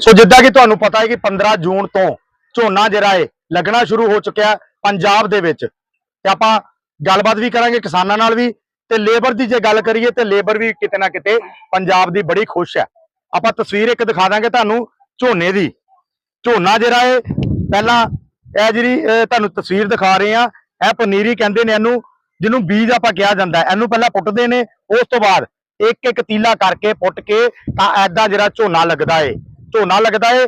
ਸੋ ਜਿੱਦਾਂ ਕਿ ਤੁਹਾਨੂੰ ਪਤਾ ਹੈ ਕਿ 15 ਜੂਨ ਤੋਂ ਝੋਨਾ ਜਿਹੜਾ ਹੈ ਲੱਗਣਾ ਸ਼ੁਰੂ ਹੋ ਚੁੱਕਿਆ ਪੰਜਾਬ ਦੇ ਵਿੱਚ। ਤੇ ਆਪਾਂ ਗੱਲਬਾਤ ਵੀ ਕਰਾਂਗੇ ਕਿਸਾਨਾਂ ਨਾਲ ਵੀ ਤੇ ਲੇਬਰ ਦੀ ਜੇ ਗੱਲ ਕਰੀਏ ਤੇ ਲੇਬਰ ਵੀ ਕਿਤੇ ਨਾ ਕਿਤੇ ਪੰਜਾਬ ਦੀ ਬੜੀ ਖੁਸ਼ ਹੈ। ਆਪਾਂ ਤਸਵੀਰ ਇੱਕ ਦਿਖਾ ਦਾਂਗੇ ਤੁਹਾਨੂੰ ਝੋਨੇ ਦੀ। ਝੋਨਾ ਜਿਹੜਾ ਹੈ ਪਹਿਲਾਂ ਇਹ ਜਿਹੜੀ ਤੁਹਾਨੂੰ ਤਸਵੀਰ ਦਿਖਾ ਰਹੇ ਆ ਇਹ ਪਨੀਰੀ ਕਹਿੰਦੇ ਨੇ ਇਹਨੂੰ, ਜਿਹਨੂੰ ਬੀਜ ਆਪਾਂ ਕਿਹਾ ਜਾਂਦਾ ਇਹਨੂੰ ਪਹਿਲਾਂ ਪੁੱਟਦੇ ਨੇ, ਉਸ ਤੋਂ ਬਾਅਦ ਇੱਕ ਇੱਕ ਤੀਲਾ ਕਰਕੇ ਪੁੱਟ ਕੇ ਤਾਂ ਐਦਾਂ ਜਿਹੜਾ ਝੋਨਾ ਲੱਗਦਾ ਏ। ਝੋਨਾ ਲੱਗਦਾ ਏ।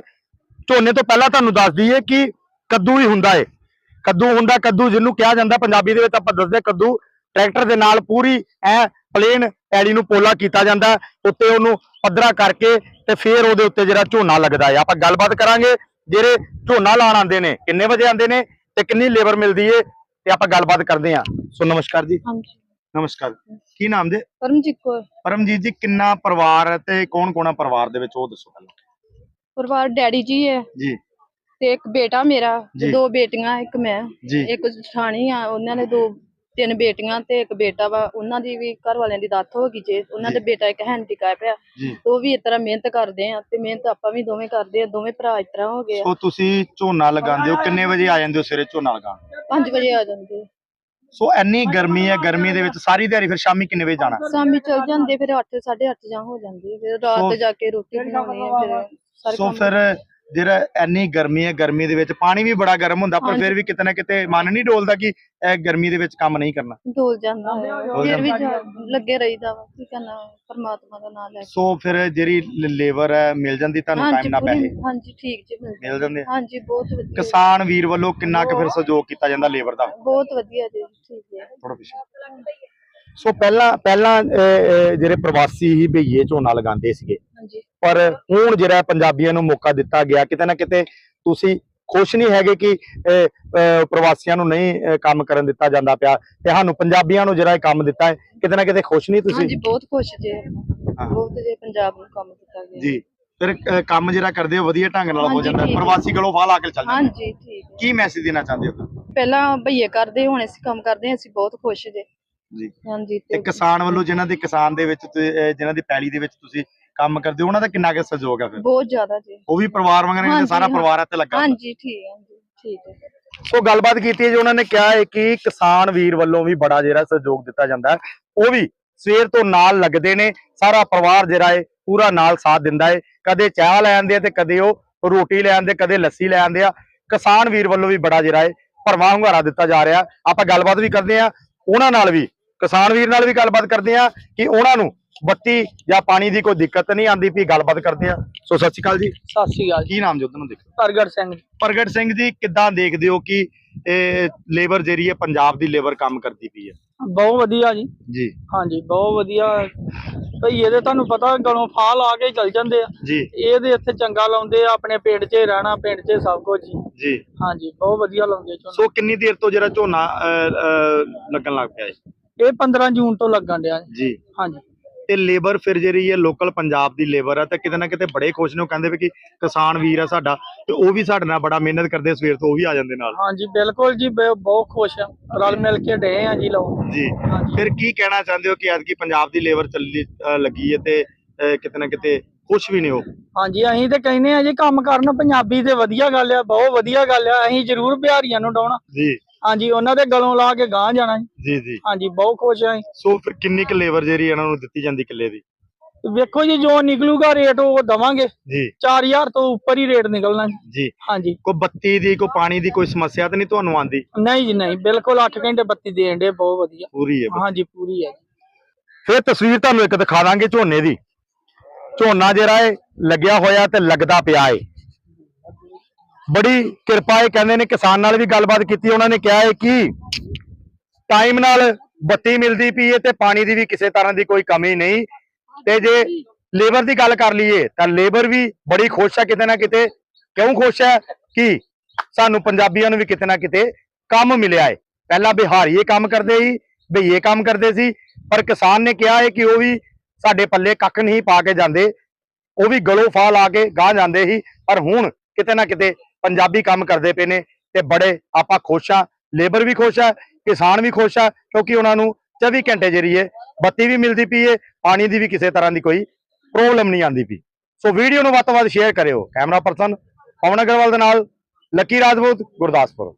ਝੋਨੇ ਤੋਂ ਪਹਿਲਾਂ ਤੁਹਾਨੂੰ ਦੱਸ ਦਈਏ ਕਿ ਕੱਦੂ ਹੀ ਹੁੰਦਾ ਏ। ਕੱਦੂ ਹੁੰਦਾ ਕੱਦੂ ਜਿਹਨੂੰ ਕਿਹਾ ਜਾਂਦਾ ਪੰਜਾਬੀ ਦੇ ਵਿੱਚ ਆਪਾਂ ਦੱਸਦੇ ਕੱਦੂ ਟਰੈਕਟਰ ਦੇ ਨਾਲ ਪੂਰੀ ਐ ਪਲੇਨ ਪੈਲੀ ਨੂੰ ਪੋਲਾ ਕੀਤਾ ਜਾਂਦਾ ਹੈ, ਉੱਤੇ ਉਹਨੂੰ ਪੱਧਰਾ ਕਰਕੇ ਤੇ ਫਿਰ ਉਹਦੇ ਉੱਤੇ ਜਿਹੜਾ ਝੋਨਾ ਲੱਗਦਾ ਹੈ ਆਪਾਂ ਗੱਲਬਾਤ ਕਰਾਂਗੇ ਜਿਹੜੇ ਝੋਨਾ ਲਾਣ ਆਉਂਦੇ ਨੇ ਕਿੰਨੇ ਵਜੇ ਆਉਂਦੇ ਨੇ ਤੇ ਕਿੰਨੀ ਲੇਬਰ ਮਿਲਦੀ ਏ ਤੇ ਆਪਾਂ ਗੱਲਬਾਤ ਕਰਦੇ ਹਾਂ ਸੋ ਨਮਸਕਾਰ ਜੀ। ਹਾਂਜੀ। ਨਮਸਕਾਰ। ਕੀ ਨਾਮ ਜੀ? ਪਰਮਜੀਤ ਕੌਰ। ਪਰਮਜੀਤ ਜੀ ਕਿੰਨਾ ਪਰਿਵਾਰ ਹੈ ਤੇ ਕੌਣ ਕੌਣ ਆ ਪਰਿਵਾਰ ਦੇ ਵਿੱਚ ਉਹ ਦੱਸੋ ਪਹਿਲਾਂ। ਪਰਿਵਾਰ ਡੈਡੀ ਜੀ ਹੈ। ਜੀ। ਤੇ ਇੱਕ ਬੇਟਾ ਮੇਰਾ ਜੀ। ਦੋ ਬੇਟੀਆਂ ਇੱਕ ਮੈਂ। ਜੀ। ਇੱਕ ਜਠਾਣੀ ਆ ਉਹਨਾਂ ਨੇ ਦੋ ਤਿੰਨ ਬੇਟੀਆਂ ਤੇ ਇੱਕ ਬੇਟਾ ਵਾ। ਉਹਨਾਂ ਦੀ ਵੀ ਘਰ ਵਾਲਿਆਂ ਦੀ ਦਾਤ ਹੋ ਗਈ ਜੇ। ਉਹਨਾਂ ਦੇ। ਬੇਟਾ ਇੱਕ ਹੈਂਡੀਕੈਪ ਆ। ਜੀ। ਉਹ ਵੀ ਇਸ ਤਰ੍ਹਾਂ ਮਿਹਨਤ ਕਰਦੇ ਆ ਤੇ ਮਿਹਨਤ ਆਪਾਂ ਵੀ ਦੋਵੇਂ ਕਰਦੇ ਆ। ਦੋਵੇਂ ਭਰਾ ਇਸ ਤਰ੍ਹਾਂ ਹੋ ਗਏ ਆ। ਸੋ ਤੁਸੀਂ ਝੋਨਾ ਲਗਾਉਂਦੇ ਹੋ? ਕਿੰਨੇ ਵਜੇ ਆ ਜਾਂਦੇ ਹੋ ਸਵੇਰੇ ਝੋਨਾ ਲਗਾਉਣ? 5 ਵਜੇ ਆ ਜਾਂਦੇ ਆ। ਸੋ ਇੰਨੀ ਗਰਮੀ ਹੈ ਗਰਮੀ ਦੇ ਵਿੱਚ ਸਾਰੀ ਦਿਹਾੜੀ ਫਿਰ ਸ਼ਾਮੀ ਕਿੰਨੇ ਵਜੇ ਜਾਣਾ? ਸ਼ਾਮੀ ਚਲ ਜਾਂਦੇ ਫਿਰ 8 8:30 ਜਾਂ ਹੋ ਜਾਂਦੀ ਫਿਰ ਰਾਤ ਸੋ- ਜਾ ਕੇ ਰੋਟੀ ਬਣਾਉਣੀ ਆ ਫਿਰ ਸੋ ਫਿਰ ਜਿਹੜਾ ਇੰਨੀ ਗਰਮੀ ਹੈ ਗਰਮੀ ਦੇ ਵਿੱਚ ਪਾਣੀ ਵੀ ਬੜਾ ਗਰਮ ਹੁੰਦਾ ਪਰ। ਫਿਰ ਵੀ ਕਿਤੇ ਨਾ ਕਿਤੇ ਮਨ ਨਹੀਂ ਡੋਲਦਾ ਕਿ ਇਹ ਗਰਮੀ ਦੇ ਵਿੱਚ ਕੰਮ ਨਹੀਂ ਕਰਨਾ। ਡੋਲ ਜਾਂਦਾ ਹੈ। ਡੋਲ ਫਿਰ ਵੀ। ਜਾ- ਲੱਗੇ ਰਹੀਦਾ ਵਾ ਕੀ ਕਰਨਾ ਪਰਮਾਤਮਾ ਦਾ ਨਾਮ ਲੈ ਕੇ। ਸੋ ਫਿਰ ਜਿਹੜੀ ਲੇਬਰ ਹੈ ਮਿਲ ਜਾਂਦੀ ਤੁਹਾਨੂੰ ਟਾਈਮ ਨਾਲ ਪੂਰੀ- ਪੈਸੇ? ਹਾਂਜੀ ਠੀਕ ਜੀ ਮਿਲ ਮਿਲ ਜਾਂਦੇ ਆ? ਹਾਂਜੀ ਬਹੁਤ ਵਧੀਆ ਕਿਸਾਨ ਵੀਰ ਵੱਲੋਂ ਕਿੰਨਾ ਕੁ ਫਿਰ ਸਹਿਯੋਗ ਕੀਤਾ ਜਾਂਦਾ ਲੇਬਰ ਦਾ? ਬਹੁਤ ਵਧੀਆ ਜੀ ਠੀਕ ਹੈ ਥੋੜਾ ਪਿੱਛੇ। ਸੋ ਪਹਿਲਾਂ ਪਹਿਲਾਂ ਅਹ, ਅਹ, ਜਿਹੜੇ ਪ੍ਰਵਾਸੀ ਹੀ ਭਈਏ ਝੋਨਾ ਲਗਾਉਂਦੇ ਸੀਗੇ ਪਰ ਹੁਣ ਜਿਹੜਾ ਪੰਜਾਬੀਆਂ ਨੂੰ ਮੌਕਾ ਦਿੱਤਾ ਗਿਆ ਕਿਤੇ ਨਾ ਕਿਤੇ ਤੁਸੀਂ ਖੁਸ਼ ਨਹੀਂ ਹੈਗੇ ਕਿ ਪ੍ਰਵਾਸੀਆਂ ਨੂੰ ਨਹੀਂ ਕੰਮ ਕਰਨ ਦਿੱਤਾ ਜਾਂਦਾ ਪਿਆ ਤੇ ਸਾਨੂੰ ਪੰਜਾਬੀਆਂ ਨੂੰ ਜਿਹੜਾ ਇਹ ਕੰਮ ਦਿੱਤਾ ਹੈ ਕਿਤੇ ਨਾ ਕਿਤੇ ਖੁਸ਼ ਨਹੀਂ ਤੁਸੀਂ? ਹਾਂਜੀ ਬਹੁਤ ਖੁਸ਼ ਜੀ। ਬਹੁਤ ਜੀ ਪੰਜਾਬ ਨੂੰ ਕੰਮ ਦਿੱਤਾ ਗਿਆ। ਜੀ। ਫਿਰ ਕੰਮ ਜਿਹੜਾ ਕਰਦੇ ਹੋ ਵਧੀਆ ਢੰਗ ਨਾਲ ਹੋ ਜਾਂਦਾ। ਪ੍ਰਵਾਸੀ ਕੋਲੋਂ ਫਾਹ ਲਾ ਕੇ ਚੱਲ ਜਾਂਦੇ। ਹਾਂਜੀ ਠੀਕ ਕੀ ਮੈਸੇਜ ਦੇਣਾ ਚਾਹੁੰਦੇ ਹੋ? ਪਹਿਲਾਂ ਭਈਏ ਕਰਦੇ ਹੁਣ ਅਸੀਂ ਕੰਮ ਕਰਦੇ ਹਾਂ ਅਸੀਂ ਬਹੁਤ ਖੁਸ਼ ਜੀ। ਜੀ। ਹਾਂਜੀ ਤੇ ਕਿਸਾਨ ਵੱਲੋਂ ਜਿਨ੍ਹਾਂ ਦੇ ਕਿਸਾਨ ਦੇ ਵਿੱਚ ਜਿਨ੍ਹਾਂ ਦੀ ਪੈਲੀ ਦੇ ਵਿੱਚ ਤੁਸੀਂ ਕੰਮ ਕਰਦੇ ਹੋ ਉਹਨਾਂ ਦਾ ਕਿੰਨਾ ਕੁ ਸਹਿਯੋਗ ਹੈ ਫਿਰ? ਬਹੁਤ ਜ਼ਿਆਦਾ ਜੀ। ਉਹ ਵੀ ਪਰਿਵਾਰ ਵਾਂਗ ਰਹਿੰਦੇ ਹਾਂਜੀ, ਸਾਰਾ ਹਾਂ। ਪਰਿਵਾਰ ਇੱਥੇ ਲੱਗਾ ਹੁੰਦਾ। ਹਾਂਜੀ ਠੀਕ ਹੈ ਜੀ ਠੀਕ ਹੈ। ਸੋ ਗੱਲਬਾਤ ਕੀਤੀ ਹੈ ਜੀ ਉਹਨਾਂ ਨੇ ਕਿਹਾ ਹੈ ਕਿ ਕਿਸਾਨ ਵੀਰ ਵੱਲੋਂ ਵੀ ਬੜਾ ਜਿਹੜਾ ਸਹਿਯੋਗ ਦਿੱਤਾ ਜਾਂਦਾ ਹੈ। ਉਹ ਵੀ ਸਵੇਰ ਤੋਂ ਨਾਲ ਲੱਗਦੇ ਨੇ ਸਾਰਾ ਪਰਿਵਾਰ ਜਿਹੜਾ ਹੈ ਪੂਰਾ ਨਾਲ ਸਾਥ ਦਿੰਦਾ ਹੈ। ਕਦੇ ਚਾਹ ਲੈ ਆਉਂਦੇ ਆ ਤੇ ਕਦੇ ਉਹ ਰੋਟੀ ਲੈ ਆਉਂਦੇ ਕਦੇ ਲੱਸੀ ਲੈ ਆਉਂਦੇ ਆ। ਕਿਸਾਨ ਵੀਰ ਵੱਲੋਂ ਵੀ ਬੜਾ ਜਿਹੜਾ ਹੈ ਭਰਵਾਂ ਹੁੰਗਾਰਾ ਦਿੱਤਾ ਜਾ ਰਿਹਾ। ਆਪਾਂ ਗੱਲਬਾਤ ਵੀ ਕਰਦੇ ਆ ਉਹਨਾਂ ਨਾਲ ਵੀ ਕਿਸਾਨ ਵੀਰ ਨਾਲ ਵੀ ਗੱਲਬਾਤ ਕਰਦੇ ਆ ਕਿ ਉਹਨਾਂ ਨੂੰ ਬੱਤੀ ਜਾਂ ਪਾਣੀ ਦੀ ਕੋਈ ਦਿੱਕਤ ਨਹੀਂ ਆਉਂਦੀ ਵੀ ਗੱਲਬਾਤ ਕਰਦੇ ਆ ਸੋ ਸਤਿ ਸ਼੍ਰੀ ਅਕਾਲ ਜੀ। ਸਤਿ ਸ਼੍ਰੀ ਅਕਾਲ ਕੀ ਨਾਮ ਜੀ ਉਹਨੂੰ ਦੇਖੋ। ਪ੍ਰਗਟ ਸਿੰਘ। ਪ੍ਰਗਟ ਸਿੰਘ ਜੀ ਕਿੱਦਾਂ ਦੇਖਦੇ ਹੋ ਕਿ ਇਹ ਲੇਬਰ ਜਿਹੜੀ ਹੈ ਪੰਜਾਬ ਦੀ ਲੇਬਰ ਕੰਮ ਕਰਦੀ ਪਈ ਹੈ? ਬਹੁਤ ਵਧੀਆ ਜੀ। ਜੀ। ਹਾਂਜੀ ਬਹੁਤ ਵਧੀਆ। ਭਈ ਇਹਦੇ ਤੁਹਾਨੂੰ ਪਤਾ ਗਲੋਂ ਫਾਹ ਲਾ ਕੇ ਚਲ ਜਾਂਦੇ ਆ। ਜੀ। ਇਹਦੇ ਇੱਥੇ ਚੰਗਾ ਲਾਉਂਦੇ ਆ ਆਪਣੇ ਪਿੰਡ 'ਚ ਰਹਿਣਾ ਪਿੰਡ 'ਚ ਸਭ ਕੁਝ ਜੀ। ਜੀ। ਹਾਂਜੀ ਬਹੁਤ ਵਧੀਆ ਲਾਉਂਦੇ ਝੋਨਾ। ਸੋ ਕਿੰਨੀ ਦੇਰ ਤੋਂ ਜਿਹੜਾ ਝੋਨਾ ਲੱਗਣ ਲੱਗ ਪਿਆ ਹੈ? ਇਹ 15 ਜੂਨ ਤੋਂ ਲੱਗਣ ਡਿਆ। ਜੀ। ਜੀ। ਹਾਂਜੀ। ਤੇ ਲੇਬਰ ਫਿਰ ਜਿਹੜੀ ਹੈ ਲੋਕਲ ਪੰਜਾਬ ਦੀ ਲੇਬਰ ਹੈ ਤਾਂ ਕਿਤੇ ਨਾ ਕਿਤੇ ਬੜੇ ਖੁਸ਼ ਨੇ ਉਹ ਕਹਿੰਦੇ ਵੀ ਕਿ ਕਿਸਾਨ ਵੀਰ ਆ ਸਾਡਾ ਤੇ ਉਹ ਵੀ ਸਾਡੇ ਨਾਲ ਬੜਾ ਮਿਹਨਤ ਕਰਦੇ ਆ, ਸਵੇਰ ਤੋਂ ਉਹ ਵੀ ਆ ਜਾਂਦੇ ਨਾਲ। ਹਾਂਜੀ ਬਿਲਕੁਲ ਜੀ ਬਹੁਤ ਖੁਸ਼ ਆ। ਰਲ ਮਿਲ ਕੇ ਡੇ ਆ ਜੀ ਲਾਉਣ ਜੀ। ਫਿਰ ਕੀ ਕਹਿਣਾ ਚਾਹੁੰਦੇ ਹੋ ਕਿ ਅੱਜ ਕੀ ਪੰਜਾਬ ਦੀ ਲੇਬਰ ਚੱਲੀ ਲੱਗੀ ਹੈ ਤੇ ਕਿਤੇ ਨਾ ਕਿਤੇ ਖੁਸ਼ ਵੀ ਨੇ ਉਹ? ਹਾਂਜੀ ਅਸੀਂ ਤੇ ਕਹਿੰਦੇ ਆ ਜੀ ਕੰਮ ਕਰਨ ਪੰਜਾਬੀ ਤੇ ਵਧੀਆ ਗੱਲ ਆ ਬਹੁਤ ਵਧੀਆ ਗੱਲ ਆ ਅਸੀਂ ਜ਼ਰੂਰ ਬਿਹਾਰੀਆਂ ਨੂੰ ਡਾਉਣਾ। ਜੀ। ਹਾਂਜੀ ਉਹਨਾਂ ਦੇ ਗਲੋਂ ਲਾ ਕੇ ਗਾਂ ਜਾਣਾ ਜੀ ਜੀ ਜੀ। ਹਾਂਜੀ ਬਹੁਤ ਖੁਸ਼ ਆ ਅਸੀਂ। ਸੋ ਫਿਰ ਕਿੰਨੀ ਕੁ ਲੇਬਰ ਜਿਹੜੀ ਇਹਨਾਂ ਨੂੰ ਦਿੱਤੀ ਜਾਂਦੀ ਕਿੱਲੇ ਦੀ? ਵੇਖੋ ਜੀ ਜੋ ਨਿਕਲੂਗਾ ਰੇਟ ਉਹ ਦਵਾਂਗੇ। ਜੀ। 4000 ਤੋਂ ਉੱਪਰ ਹੀ ਰੇਟ ਨਿਕਲਣਾ ਜੀ। ਜੀ। ਹਾਂਜੀ। ਕੋਈ ਬੱਤੀ ਦੀ ਕੋਈ ਪਾਣੀ ਦੀ ਕੋਈ ਸਮੱਸਿਆ ਤਾਂ ਨਹੀਂ ਤੁਹਾਨੂੰ ਆਂਦੀ ਨਹੀਂ ਜੀ ਨਹੀਂ। ਬਿਲਕੁਲ 8 ਘੰਟੇ ਬੱਤੀ ਦੇਣ ਦੇ ਬਹੁਤ ਵਧੀਆ। ਪੂਰੀ ਹੈ ਹਾਂਜੀ ਪੂਰੀ ਹੈ। ਜੀ। ਫਿਰ ਤਸਵੀਰ ਤੁਹਾਨੂੰ ਇੱਕ ਦਿਖਾ ਦਾਂਗੇ ਝੋਨੇ ਦੀ। ਝੋਨਾ ਜਿਹੜਾ ਹੈ ਲੱਗਿਆ ਹੋਇਆ ਤੇ ਲੱਗਦਾ ਪਿਆ ਹੈ ਬੜੀ ਕਿਰਪਾ ਹੈ ਕਹਿੰਦੇ ਨੇ, ਕਿਸਾਨ ਨਾਲ ਵੀ ਗੱਲਬਾਤ ਕੀਤੀ, ਉਹਨਾਂ ਨੇ ਕਿਹਾ ਹੈ ਕਿ ਟਾਈਮ ਨਾਲ ਬੱਤੀ ਮਿਲਦੀ ਪਈ ਹੈ ਤੇ ਪਾਣੀ ਦੀ ਵੀ ਕਿਸੇ ਤਰ੍ਹਾਂ ਦੀ ਕੋਈ ਕਮੀ ਨਹੀਂ ਤੇ ਜੇ ਲੇਬਰ ਦੀ ਗੱਲ ਕਰ ਲਈਏ ਤਾਂ ਲੇਬਰ ਵੀ ਬੜੀ ਖੁਸ਼ ਹੈ ਕਿਤੇ ਨਾ ਕਿਤੇ। ਕਿਉਂ ਖੁਸ਼ ਹੈ? ਕਿ ਸਾਨੂੰ ਪੰਜਾਬੀਆਂ ਨੂੰ ਵੀ ਕਿਤੇ ਨਾ ਕਿਤੇ ਕੰਮ ਮਿਲਿਆ ਹੈ। ਪਹਿਲਾਂ ਬਿਹਾਰੀਏ ਕੰਮ ਕਰਦੇ ਸੀ ਭਈਏ ਕੰਮ ਕਰਦੇ ਸੀ, ਪਰ ਕਿਸਾਨ ਨੇ ਕਿਹਾ ਹੈ ਕਿ ਉਹ ਵੀ ਸਾਡੇ ਪੱਲੇ ਕੱਖ ਨਹੀਂ ਪਾ ਕੇ ਜਾਂਦੇ। ਉਹ ਵੀ ਗਲੋਂ ਫਾ ਲਾ ਕੇ ਗਾਹ ਜਾਂਦੇ ਸੀ, ਪਰ ਹੁਣ ਕਿਤੇ ਨਾ ਕਿਤੇ ਪੰਜਾਬੀ ਕੰਮ ਕਰਦੇ ਪਏ ਨੇ ਤੇ ਬੜੇ ਆਪਾਂ ਖੁਸ਼ ਆ ਲੇਬਰ ਵੀ ਖੁਸ਼ ਆ, ਕਿਸਾਨ ਵੀ ਖੁਸ਼ ਆ, ਕਿਉਂਕਿ ਉਹਨਾਂ ਨੂੰ 24 ਘੰਟੇ ਜਿਹੜੀ ਹੈ ਬੱਤੀ ਵੀ ਮਿਲਦੀ ਪਈ ਹੈ ਪਾਣੀ ਦੀ ਵੀ ਕਿਸੇ ਤਰ੍ਹਾਂ ਦੀ ਕੋਈ ਪ੍ਰੋਬਲਮ ਨਹੀਂ ਆਂਦੀ ਪਈ। ਸੋ ਵੀਡੀਓ ਨੂੰ ਵੱਧ ਤੋਂ ਵੱਧ ਸ਼ੇਅਰ ਕਰਿਓ। ਕੈਮਰਾ ਪਰਸਨ ਪਵਨ ਅਗਰਵਾਲ ਦੇ ਨਾਲ, ਲੱਕੀ ਰਾਜਪੂਤ, ਗੁਰਦਾਸਪੁਰ।